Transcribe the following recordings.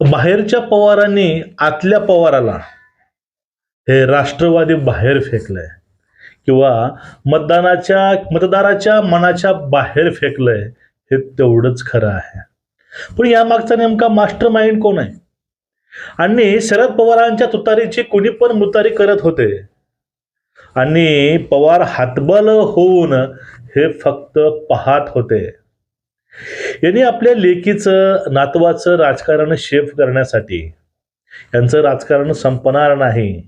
बाहेरच्या पवारांनी आतल्या पवाराला हे राष्ट्रवादी बाहेर फेकलंय. किंवा मतदानाच्या मतदाराच्या मनाच्या बाहेर फेकलंय हे तेवढंच खरं आहे. पण यामागचा नेमका मास्टर माइंड कोण आहे? आणि शरद पवारांच्या तुतारीची कुणी पण मुतारी करत होते. आणि पवार हातबल होऊन हे फक्त पाहत होते. यांनी आपल्या लेकीचं नातवाचं राजकारण शेफ करण्यासाठी यांचं राजकारण संपणार नाही.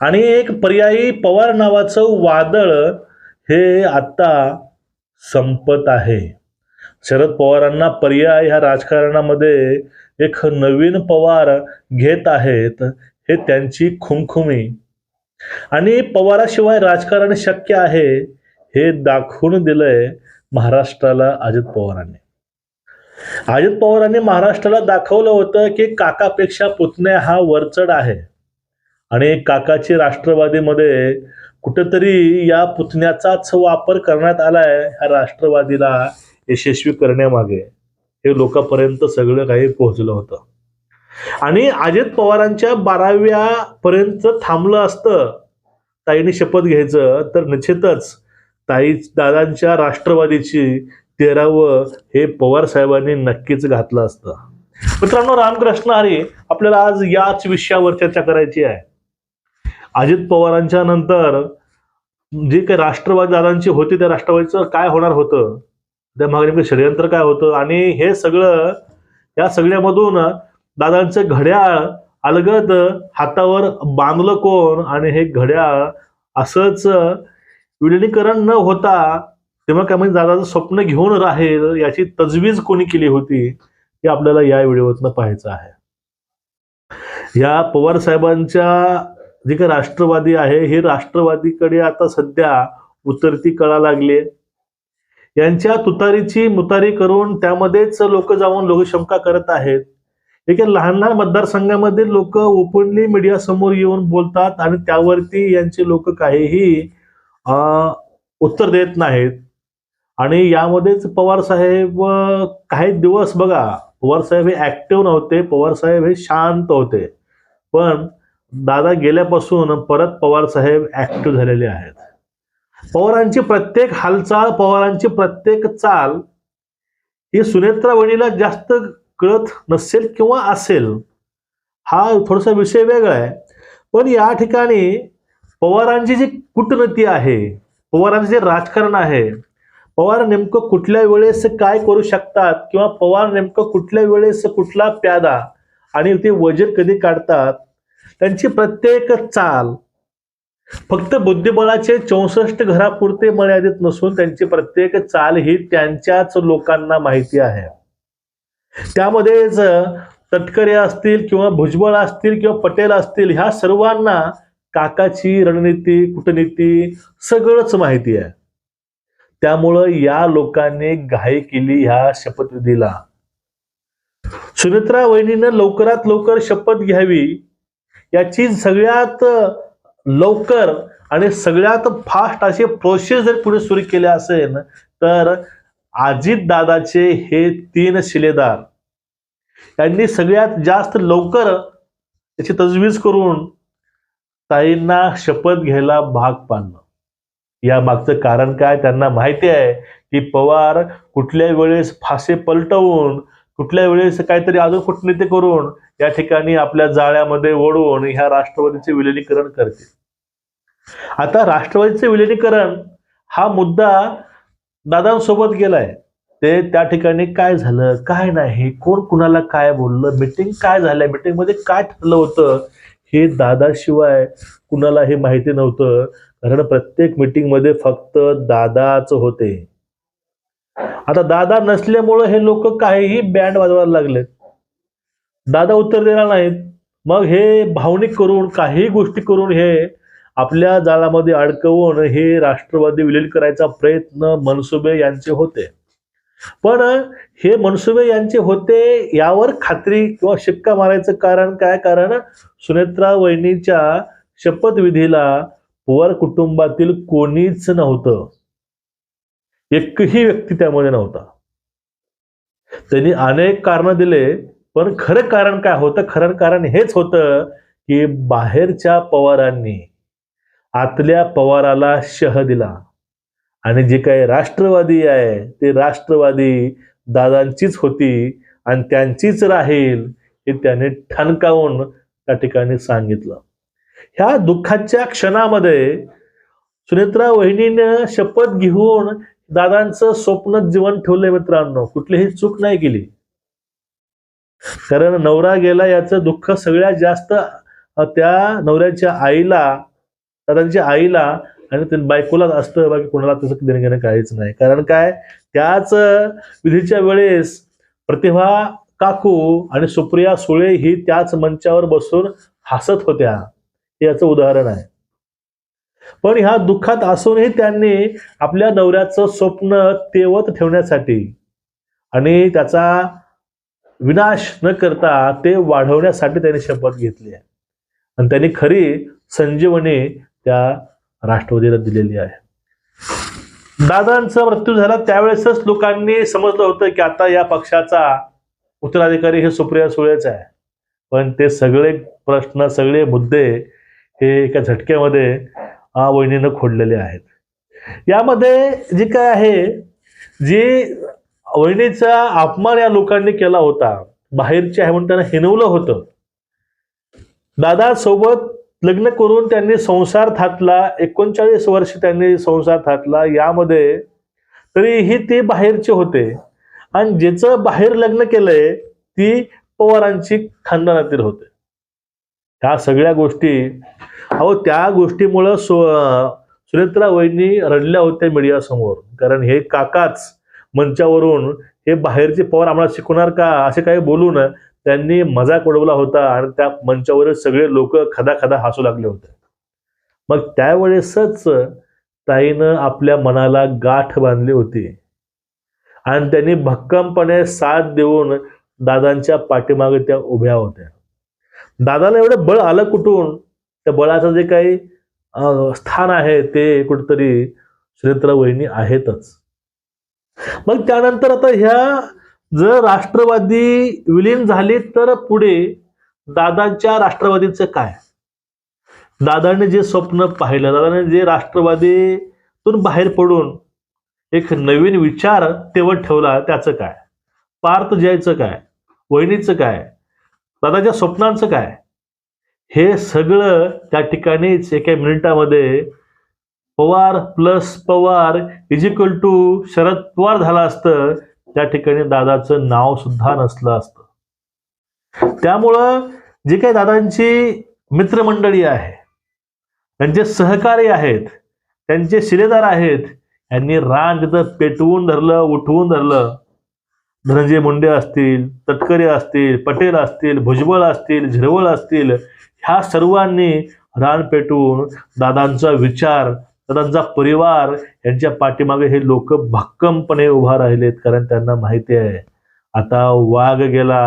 आणि एक पर्यायी पवार नावाचं वादळ हे आता संपत आहे. शरद पवारांना पर्याय ह्या राजकारणामध्ये एक नवीन पवार घेत आहेत हे त्यांची खुमखुमी. आणि पवाराशिवाय राजकारण शक्य आहे हे दाखवून दिलंय महाराष्ट्राला अजित पवारांनी. अजित पवारांनी महाराष्ट्राला दाखवलं होतं की काकापेक्षा पुतण्या हा वरचढ आहे. आणि काकाची राष्ट्रवादीमध्ये कुठेतरी या पुतण्याचाच वापर करण्यात आलाय ह्या राष्ट्रवादीला यशस्वी करण्यामागे. हे लोकांपर्यंत सगळं काही पोहोचलं होतं. आणि अजित पवारांच्या बाराव्या पर्यंत थांबलं असतं ताईने शपथ घ्यायचं तर निश्चितच ताई दादांच्या राष्ट्रवादीची तेरावं हे पवार साहेबांनी नक्कीच घातलं असतं. मित्रांनो रामकृष्ण हरी आपल्याला आज याच विषयावर चर्चा करायची आहे. अजित पवारांच्या नंतर जे काही राष्ट्रवादी दादांची होती त्या राष्ट्रवादीचं काय होणार होतं? त्या मागणी षडयंत्र काय होतं? आणि हे सगळं या सगळ्यामधून दादांचं घड्याळ अलगद हातावर बांधलं कोण? आणि हे घड्याळ असंच विलिनीकरण न होता तेव्हा काय म्हणजे दादाचं स्वप्न घेऊन राहील याची तजवीज कोणी केली होती हे आपल्याला या व्हिडिओतनं पाहायचं आहे. या पवार साहेबांच्या जे काही राष्ट्रवादी आहे हे राष्ट्रवादीकडे आता सध्या उतरती कळा लागली यांच्या तुतारीची मुतारी करून त्यामध्येच लोक जाऊन लोकशंका करत आहेत. एका लहान लहान मतदारसंघामध्ये लोक ओपनली मीडिया समोर येऊन बोलतात आणि त्यावरती यांचे लोक काहीही उत्तर देत नाहीत. आणि यामध्येच पवार साहेब काही दिवस बघा पवार साहेब हे ऍक्टिव्ह नव्हते पवार साहेब हे शांत होते. पण दादा गेल्यापासून परत पवार साहेब ऍक्टिव्ह झालेले आहेत. पवारांची प्रत्येक हालचाल पवारांची प्रत्येक चाल ही सुनेत्रा वणीला जास्त कळत नसेल किंवा असेल हा थोडासा विषय वेगळा आहे. पण या ठिकाणी पवारांची जी कूटनीती आहे पवारांचं जे राजकारण आहे पवार नेमकं कुठल्या वेळेस काय करू शकतात किंवा पवार नेमकं कुठल्या वेळेस कुठला प्यादा आणि ते वजन कधी काढतात त्यांची प्रत्येक चाल फक्त बुद्धिबळाचे चौसष्ट घरापुरते मर्यादित नसून त्यांची प्रत्येक चाल ही त्यांच्याच लोकांना माहिती आहे. त्यामध्येच तटकरे असतील किंवा भुजबळ असतील किंवा पटेल असतील ह्या सर्वांना काकाची रणनीती कूटनीती सगळंच माहिती आहे. त्यामुळं या लोकांनी घाई केली ह्या शपथविधीला. सुनेत्रा वहिनीनं लवकरात लवकर शपथ घ्यावी. याची सगळ्यात लवकर आणि सगळ्यात फास्ट अशी प्रोसेस जर पुढे सुरू केली असेल तर अजित दादाचे हे तीन शिलेदार. यांनी सगळ्यात जास्त लवकर त्याची तजवीज करून ताईंना शपथ घ्यायला भाग पाडणं. या मागचं कारण काय त्यांना माहिती आहे की पवार कुठल्या वेळेस फासे पलटवून कुठल्या वेळेस काहीतरी अजून कूटनीती करून या ठिकाणी आपल्या जाळ्यामध्ये ओढून ह्या राष्ट्रवादीचे विलिनीकरण करतील. आता राष्ट्रवादीचे विलिनीकरण हा मुद्दा दादांसोबत गेलाय. ते त्या ठिकाणी काय झालं काय नाही कोण कुणाला काय बोललं मिटिंग काय झालं मिटिंगमध्ये काय ठरलं होतं हे दादाशिवाय कुणाला हे माहिती नव्हतं कारण प्रत्येक मीटिंगमध्ये फक्त दादाच होते. आता दादा नसल्यामुळं हे लोक काहीही बँड वाजवायला लागलेत. दादा उत्तर देणार नाहीत. मग हे भावनिक करून काही गोष्टी करून हे आपल्या जाळामध्ये अडकवून हे राष्ट्रवादी विलीन करायचा प्रयत्न मनसुबे यांचे होते. पण हे मनसुबे यांचे होते यावर खात्री किंवा शिक्का मारायचं कारण काय? कारण सुनेत्रा वहिनीच्या शपथविधीला पवार कुटुंबातील कोणीच नव्हतं. एकही व्यक्ती त्यामध्ये नव्हता. त्यांनी अनेक कारण दिले पण खरं कारण काय होतं? खरं कारण हेच होतं की बाहेरच्या पवारांनी आतल्या पवाराला शह दिला. आणि जे काही राष्ट्रवादी आहे ते राष्ट्रवादी दादांचीच होती आणि त्यांचीच राहील हे त्याने ठणकावून त्या ठिकाणी सांगितलं. ह्या दुःखाच्या क्षणामध्ये सुनेत्रा वहिनीनं शपथ घेऊन दादांचं स्वप्न जीवन ठेवलंय मित्रांनो. कुठलीही चूक नाही केली. कारण नवरा गेला याचं दुःख सगळ्यात जास्त त्या नवऱ्याच्या आईला दादांच्या आईला आणि त्या बायकोलाच असतं बाकी कोणाला तसं देणं घेणं काहीच नाही. कारण काय? त्याच विधीच्या वेळेस प्रतिभा काकू आणि सुप्रिया सुळे ही त्याच मंचावर बसून हसत होत्या. हे याचं उदाहरण आहे. पण ह्या दुःखात असूनही त्यांनी आपल्या नवऱ्याचं स्वप्न तेवत ठेवण्यासाठी आणि त्याचा विनाश न करता ते वाढवण्यासाठी त्यांनी शपथ घेतली आहे. आणि त्यांनी खरी संजीवनी त्या राष्ट्रवादीला दिलेली आहे. दादांचा मृत्यू झाला त्यावेळेसच लोकांनी समजलं होतं की आता या पक्षाचा उत्तराधिकारी हे सुप्रिया सुळेच आहे. पण ते सगळे प्रश्न सगळे मुद्दे हे एका झटक्यामध्ये आ, वहिनीनं खोडलेले आहेत. यामध्ये जे काय आहे जे वहिनीचा अपमान या लोकांनी केला होता बाहेरचे आहे म्हणून त्यांना हिनवलं होतं. दादा सोबत लग्न करून त्यांनी संसार थाटला एकोणचाळीस वर्ष त्यांनी संसार थाटला यामध्ये तरीही ते बाहेरचे होते. आणि ज्याचं बाहेर लग्न केलंय ती पवारांची खानदानातील होते. ह्या सगळ्या गोष्टी अहो त्या गोष्टीमुळं सु सुनेत्रा वहिनी रडल्या होत्या मीडियासमोर. कारण हे काकाच मंचावरून हे बाहेरचे पवार आम्हाला शिकवणार का असे काही बोलून त्यांनी मजाक उडवला होता आणि त्या मंचावर सगळे लोक खदा खदा हसू लागले होते. मग त्यावेळेसच ताईनं आपल्या मनाला गाठ बांधली होती. आणि त्यांनी भक्कमपणे साथ देऊन दादांच्या पाठीमागे त्या उभ्या होत्या. दादाला एवढं बळ आलं कुठून? त्या बळाचं जे काही स्थान आहे ते कुठतरी सुनेत्रा वहिनी आहेतच. मग त्यानंतर आता ह्या जर राष्ट्रवादी विलीन झाली तर पुढे दादांच्या राष्ट्रवादीचं काय? दादाने जे स्वप्न पाहिलं दादाने जे राष्ट्रवादीतून बाहेर पडून एक नवीन विचार तेवत ठेवला त्याचं काय? पार्थ जयचं काय? वहिनीचं काय? दादाच्या स्वप्नांचं काय? हे सगळं त्या ठिकाणीच एका मिनिटामध्ये Pawar plus Pawar is equal to Sharad Pawar झाला असतं. त्या ठिकाणी दादाचं नाव सुद्धा नसलं असतं. त्यामुळं जे काही दादांची मित्रमंडळी आहे त्यांचे सहकारी आहेत त्यांचे शिलेदार आहेत यांनी रान तिथं पेटवून धरलं उठवून धरलं. धनंजय मुंडे असतील तटकरे असतील पटेल असतील भुजबळ असतील झिरवळ असतील ह्या सर्वांनी रान पेटवून दादांचा विचार दादांचा परिवार यांच्या पाठीमागे हे लोक भक्कमपणे उभा राहिलेत कारण त्यांना माहिती आहे. आता वाघ गेला.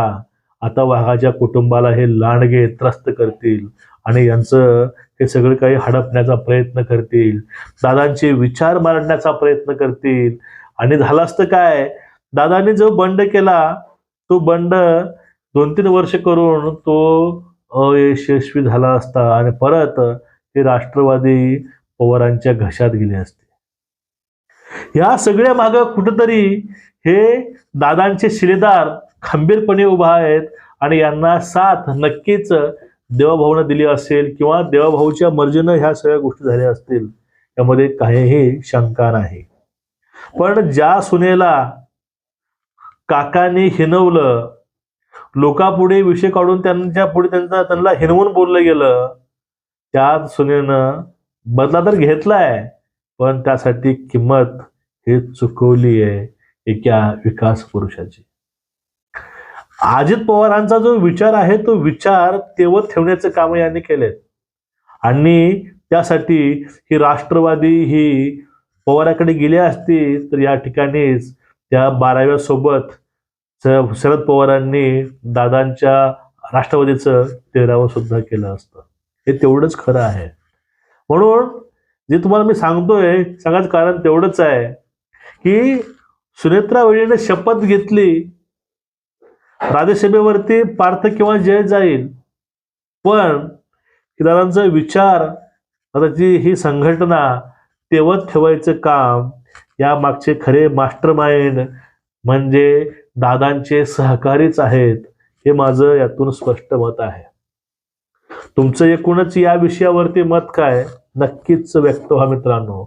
आता वाघाच्या कुटुंबाला हे लांडगे त्रस्त करतील आणि यांचं हे सगळं काही हडपण्याचा प्रयत्न करतील. दादांचे विचार मांडण्याचा प्रयत्न करतील. आणि झालं असतं काय? दादांनी जो बंड केला तो बंड दोन तीन वर्ष करून तो अयशस्वी झाला असता. आणि परत हे राष्ट्रवादी पवारांच्या घशात गेले असते. या सगळ्या माग कुठंतरी हे दादांचे शिलेदार खंबीरपणे उभा आहेत आणि यांना साथ नक्कीच देवाभाऊनं दिली असेल किंवा देवाभाऊच्या मर्जीनं ह्या सगळ्या गोष्टी झाल्या असतील यामध्ये काहीही शंका नाही. पण ज्या सुनेला काकांनी हिनवलं लोकापुढे विषय काढून त्यांच्या पुढे त्यांचा त्यांना हिनवून बोललं गेलं त्या सुनेनं बदला तर घेतलाय पण त्यासाठी किंमत हे चुकवली आहे एका विकास पुरुषाची. अजित पवारांचा जो विचार आहे तो विचार तेवत ठेवण्याचं काम यांनी केले आणि त्यासाठी ही राष्ट्रवादी ही पवाराकडे गेली असती तर या ठिकाणीच त्या बाराव्या सोबत शरद पवारांनी दादांच्या राष्ट्रवादीचं तेरावं सुद्धा केलं असतं. हे तेवढंच खरं आहे. म्हणून जे तुम्हाला मी सांगतोय सांगायचं कारण तेवढंच आहे की सुनेत्रा वहिनीने शपथ घेतली राज्यसभेवरती पार्थ किंवा जय जाईल. पण दादांचा विचार दादाची ही संघटना तेवत ठेवायचं काम या मागचे खरे मास्टर माइंड म्हणजे दादांचे सहकारीच आहेत हे माझं यातून स्पष्ट मत आहे. तुमचं एकूणच या विषयावरती मत काय? नक्कीच व्यक्त व्हा मित्रांनो.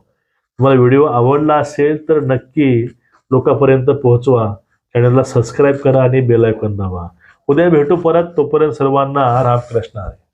तुम्हाला व्हिडिओ आवडला असेल तर नक्की लोकांपर्यंत पोहोचवा. चॅनलला सबस्क्राईब करा आणि बेल आयकॉन दाबा. उद्या भेटू परत. तोपर्यंत सर्वांना रामकृष्ण आहे